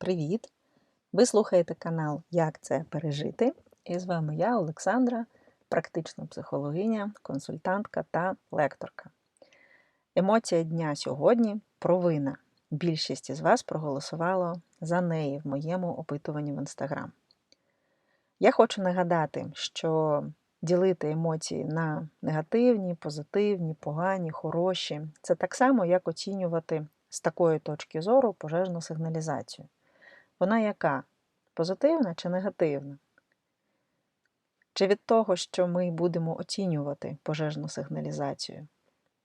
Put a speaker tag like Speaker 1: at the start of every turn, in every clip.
Speaker 1: Привіт! Ви слухаєте канал Як це пережити? І з вами я, Олександра, практична психологиня, консультантка та лекторка. Емоція дня сьогодні провина. Більшість із вас проголосувало за неї в моєму опитуванні в інстаграм. Я хочу нагадати, що ділити емоції на негативні, позитивні, погані, хороші це так само, як оцінювати з такої точки зору пожежну сигналізацію. Вона яка? Позитивна чи негативна? Чи від того, що ми будемо оцінювати пожежну сигналізацію,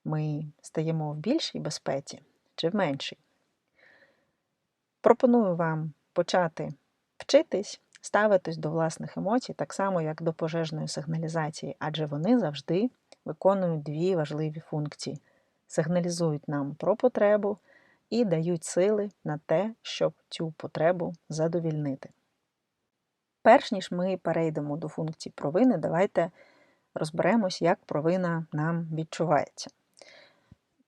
Speaker 1: ми стаємо в більшій безпеці чи в меншій? Пропоную вам почати вчитись, ставитись до власних емоцій, так само, як до пожежної сигналізації, адже вони завжди виконують дві важливі функції: сигналізують нам про потребу і дають сили на те, щоб цю потребу задовільнити. Перш ніж ми перейдемо до функцій провини, давайте розберемось, як провина нам відчувається.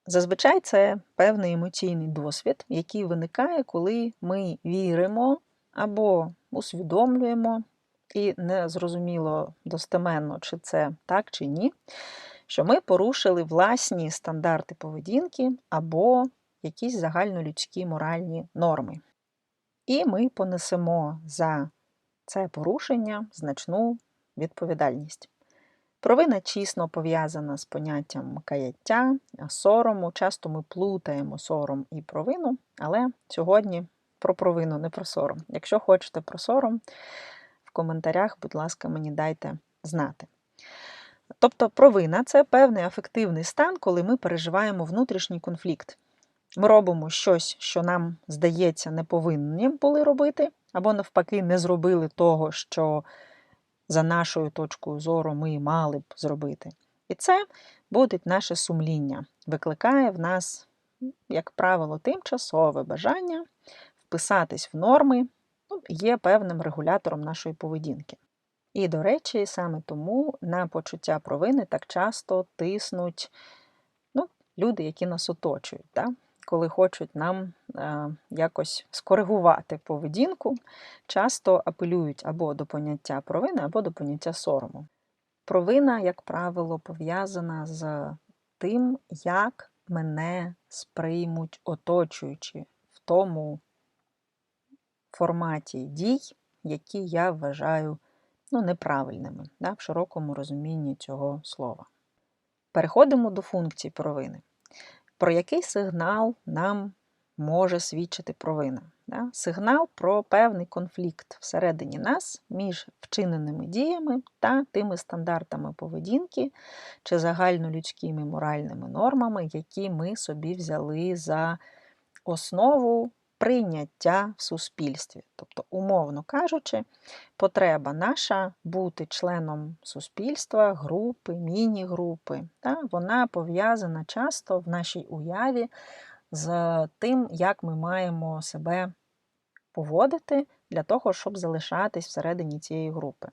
Speaker 1: Зазвичай це певний емоційний досвід, який виникає, коли ми віримо або усвідомлюємо, і не зрозуміло достеменно, чи це так чи ні, що ми порушили власні стандарти поведінки або якісь загальнолюдські моральні норми. І ми понесемо за це порушення значну відповідальність. Провина чісно пов'язана з поняттям каяття, сорому. Часто ми плутаємо сором і провину, але сьогодні про провину, не про сором. Якщо хочете про сором, в коментарях, будь ласка, мені дайте знати. Тобто провина це певний афективний стан, коли ми переживаємо внутрішній конфлікт. Ми робимо щось, що нам здається, не повинні були робити, або, навпаки, не зробили того, що за нашою точкою зору ми мали б зробити. І це буде наше сумління, викликає в нас, як правило, тимчасове бажання вписатись в норми, ну, є певним регулятором нашої поведінки. І, до речі, саме тому на почуття провини так часто тиснуть ну, люди, які нас оточують. Да? Коли хочуть нам е, якось скоригувати поведінку, часто апелюють або до поняття провини, або до поняття сорому. Провина, як правило, пов'язана з тим, як мене сприймуть оточуючи в тому форматі дій, які я вважаю ну, неправильними да, в широкому розумінні цього слова. Переходимо до функцій провини. Про який сигнал нам може свідчити провина? Да? Сигнал про певний конфлікт всередині нас між вчиненими діями та тими стандартами поведінки чи загальнолюдськими моральними нормами, які ми собі взяли за основу прийняття в суспільстві. Тобто, умовно кажучи, потреба наша бути членом суспільства, групи, міні-групи, вона пов'язана часто в нашій уяві з тим, як ми маємо себе поводити для того, щоб залишатись всередині цієї групи.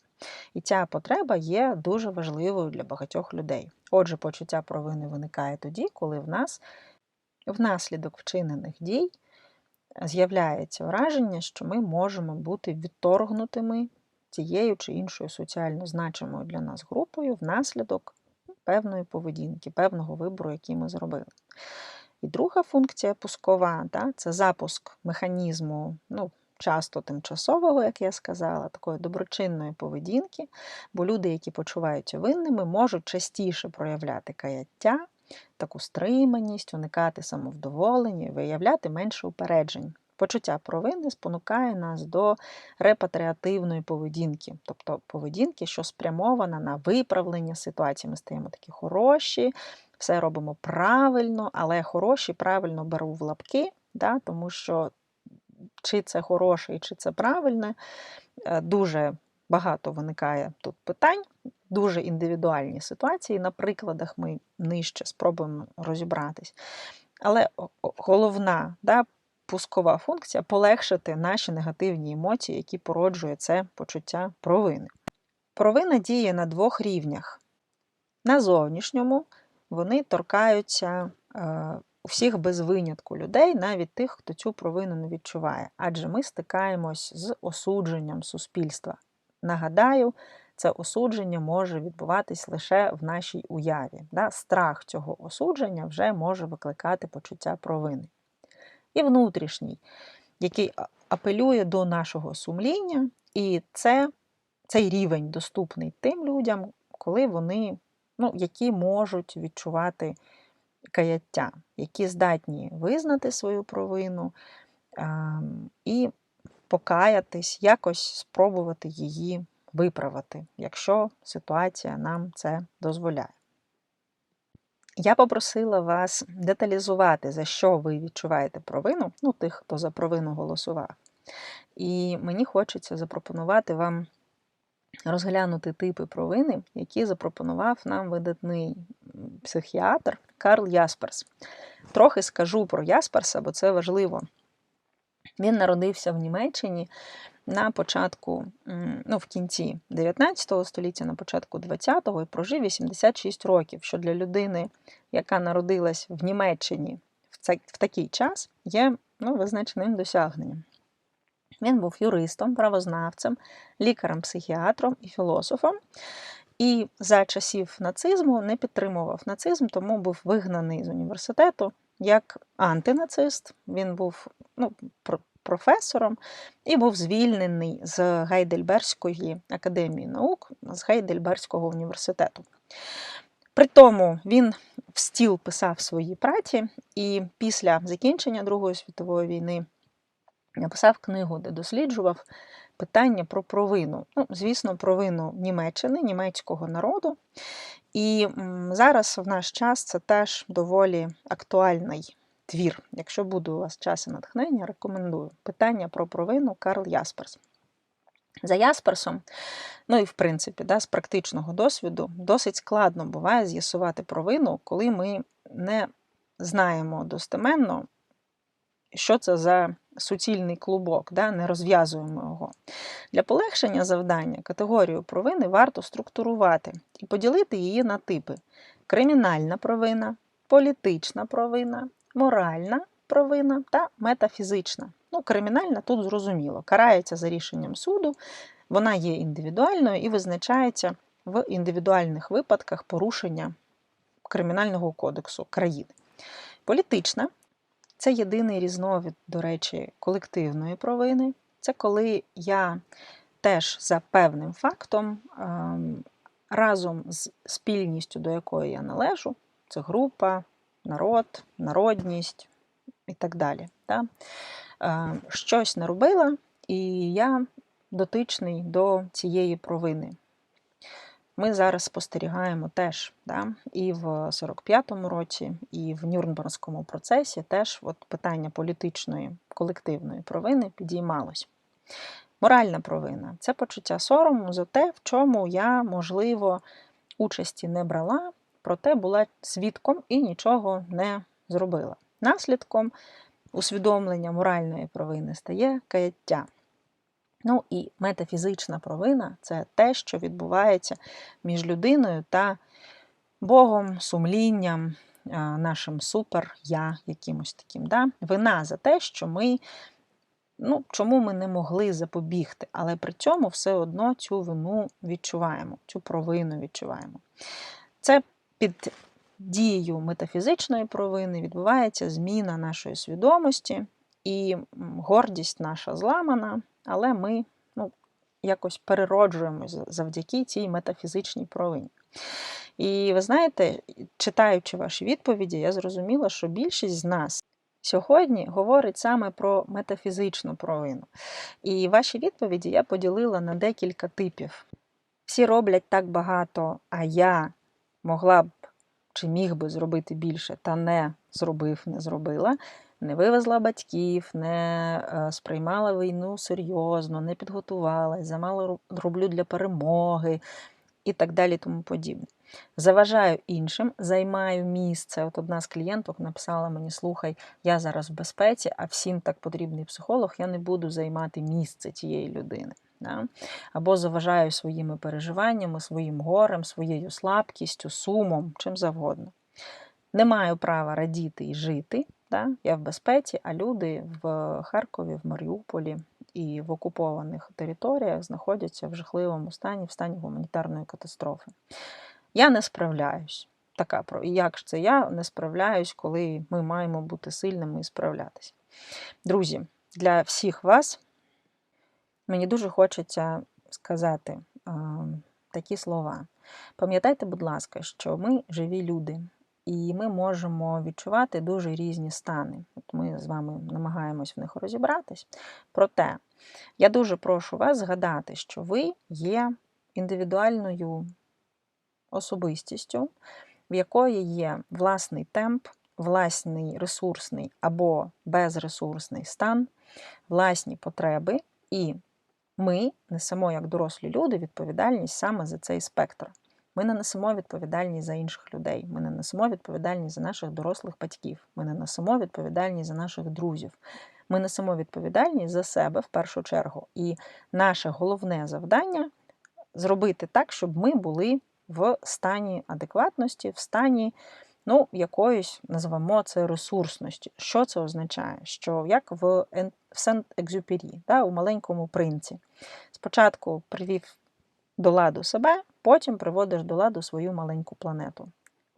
Speaker 1: І ця потреба є дуже важливою для багатьох людей. Отже, почуття провини виникає тоді, коли в нас внаслідок вчинених дій з'являється враження, що ми можемо бути відторгнутими тією чи іншою соціально значимою для нас групою внаслідок певної поведінки, певного вибору, який ми зробили. І друга функція пускова да, це запуск механізму, ну, часто тимчасового, як я сказала, такої доброчинної поведінки, бо люди, які почуваються винними, можуть частіше проявляти каяття, таку стриманість, уникати самовдоволення, виявляти менше упереджень. Почуття провини спонукає нас до репатріативної поведінки, тобто поведінки, що спрямована на виправлення ситуації. Ми стаємо такі хороші, все робимо правильно, але хороші правильно беру в лапки, да, тому що чи це хороше чи це правильне, е, дуже багато виникає тут питань дуже індивідуальні ситуації. На прикладах ми нижче спробуємо розібратись. Але головна да, пускова функція полегшити наші негативні емоції, які породжує це почуття провини. Провина діє на двох рівнях. На зовнішньому вони торкаються е, у всіх без винятку людей, навіть тих, хто цю провину не відчуває. Адже ми стикаємось з осудженням суспільства. Нагадаю, це осудження може відбуватись лише в нашій уяві. Да? Страх цього осудження вже може викликати почуття провини. І внутрішній, який апелює до нашого сумління, і це, цей рівень доступний тим людям, коли вони, ну, які можуть відчувати каяття, які здатні визнати свою провину і покаятись, якось спробувати її виправити, якщо ситуація нам це дозволяє. Я попросила вас деталізувати, за що ви відчуваєте провину, ну, тих, хто за провину голосував. І мені хочеться запропонувати вам розглянути типи провини, які запропонував нам видатний психіатр Карл Ясперс. Трохи скажу про Ясперса, бо це важливо. Він народився в Німеччині на початку, ну, в кінці 19 століття, на початку 20-го і прожив 86 років, що для людини, яка народилась в Німеччині в, цей, в такий час, є ну, визначеним досягненням. Він був юристом, правознавцем, лікарем-психіатром і філософом. І за часів нацизму не підтримував нацизм, тому був вигнаний з університету як антинацист. Він був ну, професором і був звільнений з Гайдельберзької академії наук, з Гайдельберзького університету. При тому він в стіл писав свої праці, і після закінчення Другої світової війни написав книгу, де досліджував питання про провину. Ну, звісно, провину Німеччини, німецького народу. І зараз в наш час це теж доволі актуальний твір. Якщо буде у вас час і натхнення, рекомендую. Питання про провину Карл Ясперс. За Ясперсом, ну і в принципі, да, з практичного досвіду, досить складно буває з'ясувати провину, коли ми не знаємо достеменно, що це за суцільний клубок, да, не розв'язуємо його. Для полегшення завдання категорію провини варто структурувати і поділити її на типи: кримінальна провина, політична провина, моральна провина та метафізична. Ну, кримінальна тут зрозуміло, карається за рішенням суду, вона є індивідуальною і визначається в індивідуальних випадках порушення Кримінального кодексу країни. Політична це єдиний різновид, до речі, колективної провини. Це коли я теж за певним фактом ем, разом з спільністю, до якої я належу, це група, народ, народність і так далі. Да? Е, Щось наробила, і я дотичний до цієї провини. Ми зараз спостерігаємо теж да, і в 45-му році, і в Нюрнберзькому процесі теж от питання політичної колективної провини підіймалось. Моральна провина це почуття сорому за те, в чому я, можливо, участі не брала, проте була свідком і нічого не зробила. Наслідком усвідомлення моральної провини стає каяття. Ну і метафізична провина це те, що відбувається між людиною та Богом, сумлінням, нашим супер-я якимось таким. Да? Вина за те, що ми, ну, чому ми не могли запобігти, але при цьому все одно цю вину відчуваємо, цю провину відчуваємо. Це під дією метафізичної провини відбувається зміна нашої свідомості, і гордість наша зламана, але ми ну, якось перероджуємось завдяки цій метафізичній провині. І ви знаєте, читаючи ваші відповіді, я зрозуміла, що більшість з нас сьогодні говорить саме про метафізичну провину. І ваші відповіді я поділила на декілька типів. Всі роблять так багато, а я могла б чи міг би зробити більше, та не зробив, не зробила. Не вивезла батьків, не е, сприймала війну серйозно, не підготувалась, замало роб- роблю для перемоги і так далі, тому подібне. Заважаю іншим, займаю місце. От одна з клієнток написала мені: слухай, я зараз в безпеці, а всім так потрібний психолог, я не буду займати місце тієї людини. Да? Або заважаю своїми переживаннями, своїм горем, своєю слабкістю, сумом, чим завгодно. не маю права радіти і жити. Да? Я в безпеці, а люди в Харкові, в Маріуполі і в окупованих територіях знаходяться в жахливому стані, в стані гуманітарної катастрофи. Я не справляюсь. Така як ж це я не справляюсь, коли ми маємо бути сильними і справлятися. Друзі, для всіх вас мені дуже хочеться сказати е, такі слова. Пам'ятайте, будь ласка, що ми живі люди, і ми можемо відчувати дуже різні стани. От Ми з вами намагаємось в них розібратись. Проте я дуже прошу вас згадати, що ви є індивідуальною особистістю, в якої є власний темп, власний ресурсний або безресурсний стан, власні потреби, і ми несемо як дорослі люди відповідальність саме за цей спектр. Ми не несемо відповідальність за інших людей. Ми не несемо відповідальність за наших дорослих батьків. Ми не несемо відповідальність за наших друзів. Ми несемо відповідальність за себе в першу чергу. І наше головне завдання зробити так, щоб ми були в стані адекватності, в стані ну, якоїсь, називаємо це ресурсності. Що це означає? Що як в Сент-Екзюпері, да, у маленькому принці. Спочатку привів до ладу себе, потім приводиш до ладу свою маленьку планету.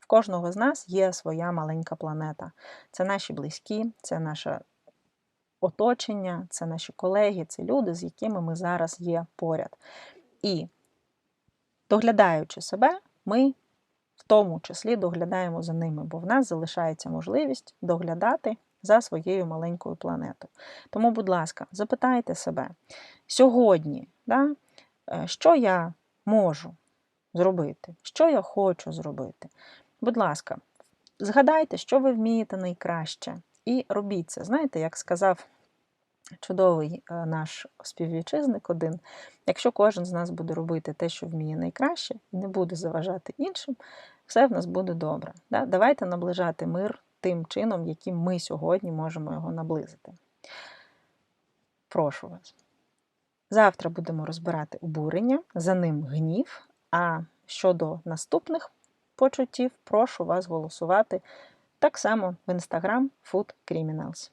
Speaker 1: В кожного з нас є своя маленька планета. Це наші близькі, це наше оточення, це наші колеги, це люди, з якими ми зараз є поряд. І доглядаючи себе, ми в тому числі доглядаємо за ними, бо в нас залишається можливість доглядати за своєю маленькою планетою. Тому, будь ласка, запитайте себе сьогодні, да, е, що я можу зробити, що я хочу зробити. Будь ласка, згадайте, що ви вмієте найкраще, і робіть це. Знаєте, як сказав чудовий е, наш співвітчизник один, якщо кожен з нас буде робити те, що вміє найкраще, і не буде заважати іншим, все в нас буде добре. Да? Давайте наближати мир тим чином, яким ми сьогодні можемо його наблизити. Прошу вас. Завтра будемо розбирати обурення, за ним гнів. А щодо наступних почуттів, прошу вас голосувати так само в Instagram Food Criminals.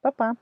Speaker 1: Па-па!